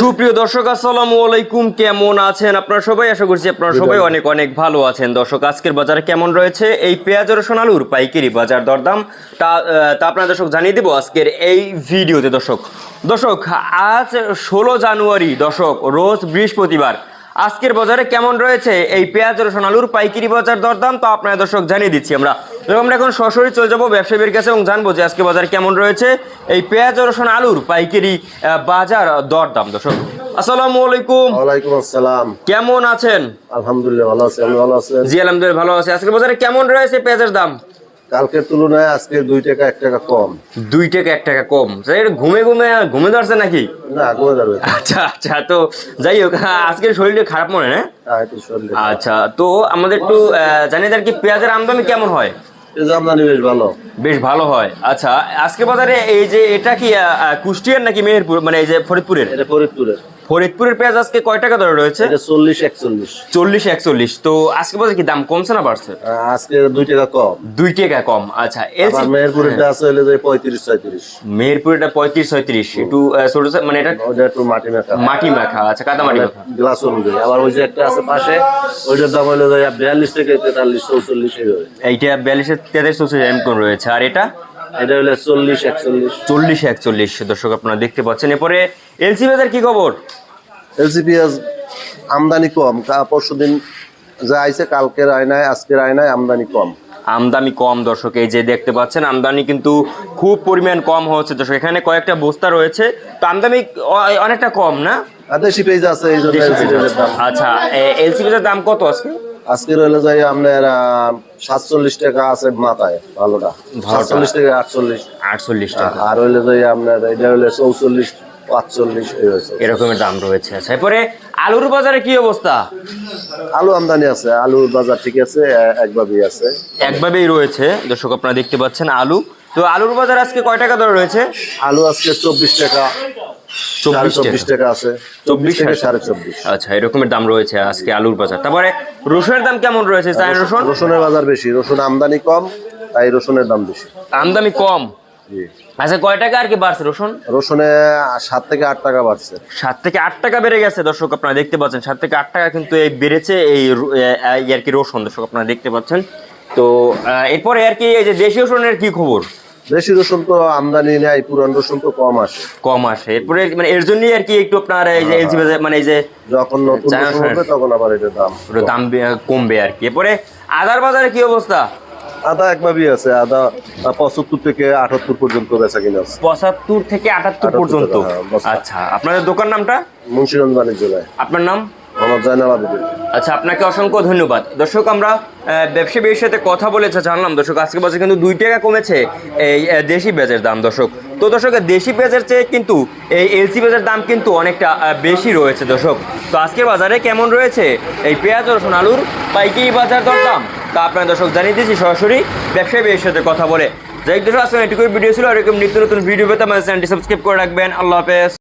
সুপ্রিয় দর্শক আসসালামু আলাইকুম। কেমন আছেন আপনারা সবাই? আশা করছি আপনারা সবাই অনেক অনেক ভালো আছেন। দর্শক আজকের বাজারে কেমন রয়েছে? এই পেঁয়াজ রসুন আলুর পাইকারি বাজার দরদাম। তা তা আপনারা দর্শক জানিয়ে দেবো আজকের এই ভিডিওতে। দর্শক দর্শক আজ ষোলো জানুয়ারি। দর্শক রোজ বৃহস্পতিবার। আজকের বাজারে কেমন রয়েছে? এই পেঁয়াজ রসুন আলুর পাইকারি বাজার দরদাম। তো আপনারা দর্শক জানিয়ে দিচ্ছি আমরা। এবং আমরা এখন সরাসরি চলে যাব ব্যবসায়ীর কাছে এবং জানব যে আজকে বাজার কেমন রয়েছে। এই পেঁয়াজ রসুন আলুর পাইকারি বাজার দরদাম। দর্শক আসসালামু আলাইকুম। ওয়ালাইকুম আসসালাম। কেমন আছেন? আলহামদুলিল্লাহ ভালো আছি আমি ভালো আছেন জি আলহামদুলিল্লাহ ভালো আছে। আজকের বাজারে কেমন রয়েছে পেঁয়াজের দাম? কালকের তুলনায় আজকে দুই টাকা এক টাকা কম। দুই টাকা এক টাকা কম। ঘুমে ঘুমে ঘুমে ধরছে নাকি? না আচ্ছা আচ্ছা তো যাই হোক শরীরটা খারাপ মনে না? হ্যাঁ, আচ্ছা তো আমাদের একটু জানিয়ে দেন কি পেঁয়াজের আমদানি কেমন হয়? আমদানি বেশ ভালো। বেশ ভালো হয়। আচ্ছা আজকে বাজারে এই যে এটা কি কুষ্টিয়ার নাকি মেহেরপুর মানে এই যে ফরিদপুরের? এটা ফরিদপুরের। ফরিদপুরের পেঁয়াজ আজকে কয় টাকা দরে রয়েছে? চল্লিশ একচল্লিশ। চল্লিশ একচল্লিশ। তো আজকে বাজারে কি দাম কমছে না বাড়ছে? আজকে দুই টাকা কম। দুই টাকা কম আচ্ছা। মেহেরপুরেরটা আছে হলে যে পঁয়ত্রিশ ছয়ত্রিশ। মেহেরপুরটা পঁয়ত্রিশ ছয়ত্রিশ। একটু ছোট ছোট- মানে এটা একটু মাটি মেখা। মাটি মাখা আচ্ছা কাদা মাটি মাখা। গ্লাস অনুযায়ী আবার ওই যে একটা আছে পাশে ওইটার দাম হলো যে বিয়াল্লিশ থেকে তেতাল্লিশ চৌচল্লিশ এইভাবে। এইটা বিয়াল্লিশের তেতাল্লিশ চৌষট্টি এম কোন রয়েছে। আর এটা? এটা হলো চল্লিশ একচল্লিশ। চল্লিশ একচল্লিশ। দর্শক আপনারা দেখতে পাচ্ছেন। এরপরে এলসি বাজার কি খবর? এলসি পেঁয়াজ আমদানি কম। পরশু দিন যা আইছে কালকের আয়নায় আজকের আয়নায় আমদানি কম। আমদানি কম দর্শক এই যে দেখতে পাচ্ছেন আমদানি কিন্তু খুব পরিমাণ কম হচ্ছে। দর্শক এখানে কয়েকটা বস্তা রয়েছে। তো আমদানি অনেকটা কম না? দেশি পেঁয়াজ আছে এই জন্য পেঁয়াজের আচ্ছা এলসি বাজার দাম কত আজকে? আজকের হলে যাই আপনার সাতচল্লিশ টাকা আছে মাথায় ভালোটা। সাতচল্লিশ থেকে আটচল্লিশ। আটচল্লিশ টাকা। আর হইলে যাই আপনার এটা চৌচল্লিশ পাঁচচল্লিশ এরকমের দাম রয়েছে। আচ্ছা এরপরে আলুর বাজারে কি অবস্থা? আলু আমদানি আছে আলুর বাজার ঠিক আছে একভাবেই আছে। একভাবেই রয়েছে। দর্শক আপনারা দেখতে পাচ্ছেন আলু। তো আলুর বাজার আজকে কয় টাকা দরে রয়েছে? আলু আজকে চব্বিশ টাকা। চব্বিশ চব্বিশ টাকা টাকা আছে। চব্বিশ থেকে সাড়ে চব্বিশ। আচ্ছা এরকমের দাম রয়েছে আজকে আলুর বাজার। তারপরে রসুনের দাম কেমন রয়েছে? রসুন রসুনের বাজার বেশি। রসুন আমদানি কম তাই রসুনের দাম বেশি। আমদানি কম? আচ্ছা কয় টাকা আর কি বাড়ছে রসুন? রসুনে সাত থেকে আট টাকা বাড়ছে। সাত থেকে আট টাকা বেড়ে গেছে দর্শক আপনারা দেখতে পাচ্ছেন। সাত থেকে আট টাকা কিন্তু এই বেড়েছে এই র- আর কি রসুন দর্শক আপনারা দেখতে পাচ্ছেন। তো এরপরে আর কি এই যে দেশি রসুনের কি খবর? দেশি রসুন তো আমদানি নেই পুরান রসুন তো কম আসে। কম আসে। এরপরে মানে এর জন্যই আর কি একটু আপনার এই যে এলসি মানে এই যে যখন নতুন হবে তখন আবার এটার দাম দাম কমবে আর কি। এরপরে আদার বাজারে কি অবস্থা? আদা একভাবেই আছে আদা পঁচাত্তর থেকে আটাত্তর পর্যন্ত বেচা কিনা আছে। পঁচাত্তর থেকে আটাত্তর 78 পর্যন্ত? হ্যাঁ, আচ্ছা আপনাদের দোকান নামটা? মুন্সিগঞ্জ বাণিজ্যালয়। আপনার নাম? আচ্ছা আপনাকে অসংখ্য ধন্যবাদ। দর্শক, আমরা ব্যবসায়ীর সাথে কথা বলেছে, জানলাম। দর্শক, আজকে বাজারে কিন্তু দুই টাকা কমেছে এই দেশি পেঁয়াজের দাম, দর্শক। তো দর্শক, দেশি পেঁয়াজের চেয়ে কিন্তু এই এলসি পেঁয়াজের দাম কিন্তু অনেকটা বেশি রয়েছে, দর্শক। তো আজকের বাজারে কেমন রয়েছে? এই পেঁয়াজ, রসুন, আলুর পাইকারি বাজার দর দাম। তা আপনার দর্শক জানিয়ে দিয়েছি, সরাসরি ব্যবসায়ীর সাথে কথা বলে। যাই দর্শক আজকে এটুকুই ভিডিও ছিল। আর এরকম নিত্য নতুন ভিডিও পেতে আমাদের চ্যানেলটি সাবস্ক্রাইব করে রাখবেন। আল্লাহ হাফেজ।